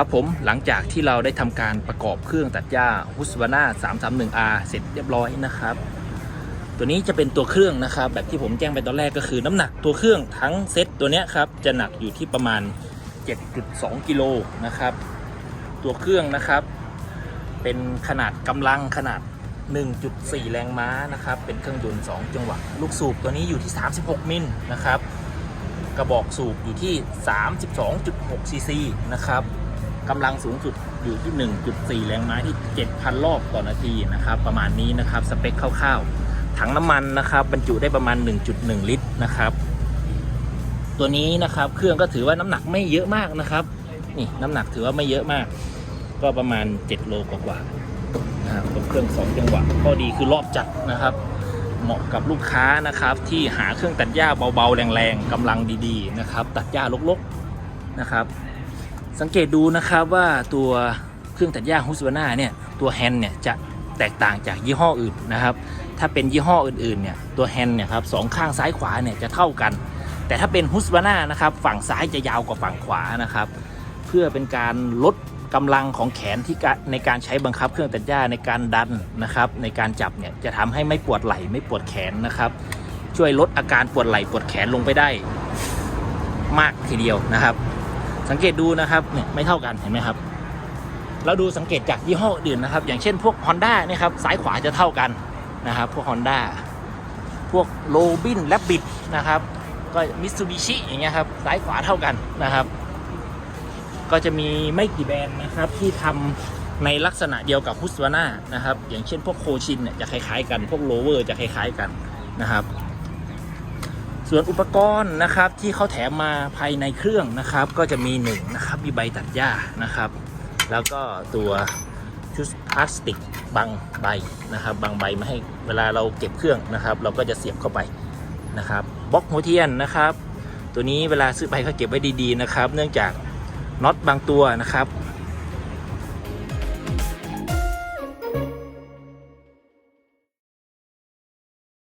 ครับผมหลังจากที่เราได้ทำการประกอบเครื่องตัดหญ้า h u s v a n a 331R เสร็จเรียบร้อยนะครับ ตัวนี้จะเป็นตัวเครื่องนะครับ แบบที่ผมแจ้งไปตอนแรกก็คือน้ำหนักตัวเครื่องทั้งเซ็ตตัวนี้ครับ จะหนักอยู่ที่ประมาณ 7.2 กิโลนะครับ ตัวเครื่องนะครับ เป็นขนาดกำลังขนาด 1.4 แรงม้านะครับ เป็นเครื่องยนต์ 2 จังหวะ ลูกสูบตัวนี้อยู่ที่ 36 มิลนะครับกระบอกสูบอยู่ที่ 32.6ซีซีนะครับ กำลังสูงสุดอยู่ที่ 1.4 แรงม้าที่ 7,000 รอบต่อนาทีนะครับ ประมาณนี้นะครับสเปคคร่าวๆถังน้ำมันนะครับ บรรจุได้ประมาณ 1.1 ลิตรนะครับ ตัวนี้นะครับเครื่องก็ถือว่าน้ำหนักไม่เยอะมากนะครับ นี่น้ำหนักถือว่าไม่เยอะมาก ก็ประมาณ 7 โลกว่าๆนะครับเครื่อง 2 จังหวะข้อดีคือรอบจัดนะครับเหมาะกับลูกค้านะครับ ที่หาเครื่องตัดหญ้าเบาๆ แรงๆกำลังดีๆนะครับ ตัดหญ้าลกๆนะครับ สังเกตดูนะครับว่าตัวเครื่องตัดหญ้าฮุสวาน่าเนี่ยตัวแฮนด์เนี่ยจะแตกต่างจากยี่ห้ออื่นนะครับ ถ้าเป็นยี่ห้ออื่นๆเนี่ยตัวแฮนด์เนี่ยครับสองข้างซ้ายขวาเนี่ยจะเท่ากัน แต่ถ้าเป็นฮุสวาน่านะครับฝั่งซ้ายจะยาวกว่าฝั่งขวานะครับ เพื่อเป็นการลดกำลังของแขนที่ในการใช้บังคับเครื่องตัดหญ้าในการดันนะครับในการจับเนี่ยจะทำให้ไม่ปวดไหล่ไม่ปวดแขนนะครับ ช่วยลดอาการปวดไหล่ปวดแขนลงไปได้ มากทีเดียวนะครับ สังเกตดูนะครับเนี่ยไม่เท่ากันเห็นไหมครับ เราดูสังเกตจากยี่ห้ออื่นนะครับ อย่างเช่นพวก Honda เนี่ยครับซ้ายขวาจะเท่ากันนะครับ พวก Honda พวกโ o บินและบิดนะครับก็มิตซูบิชิอย่างเงี้ยครับซ้ายขวาเท่ากันนะครับ ก็จะมีไม่กี่แบรนด์นะครับที่ทำในลักษณะเดียวกับฮุสวาน่านะครับ อย่างเช่นพวกโคชินเนี่ยจะคล้ายๆกัน พวกโลเวอร์จะคล้ายๆกันนะครับ ส่วนอุปกรณ์นะครับที่เขาแถมมาภายในเครื่องนะครับ ก็จะมีหนึ่งนะครับมีใบตัดหญ้านะครับ แล้วก็ตัวชุดพลาสติกบางใบนะครับบางใบม่ให้เวลาเราเก็บเครื่องนะครับ เราก็จะเสียบเข้าไปนะครับบล็อกหัวเทียนนะครับ ตัวนี้เวลาซื้อไปเขาเก็บไว้ดีๆนะครับ เนื่องจากน็อตบางตัวนะครับ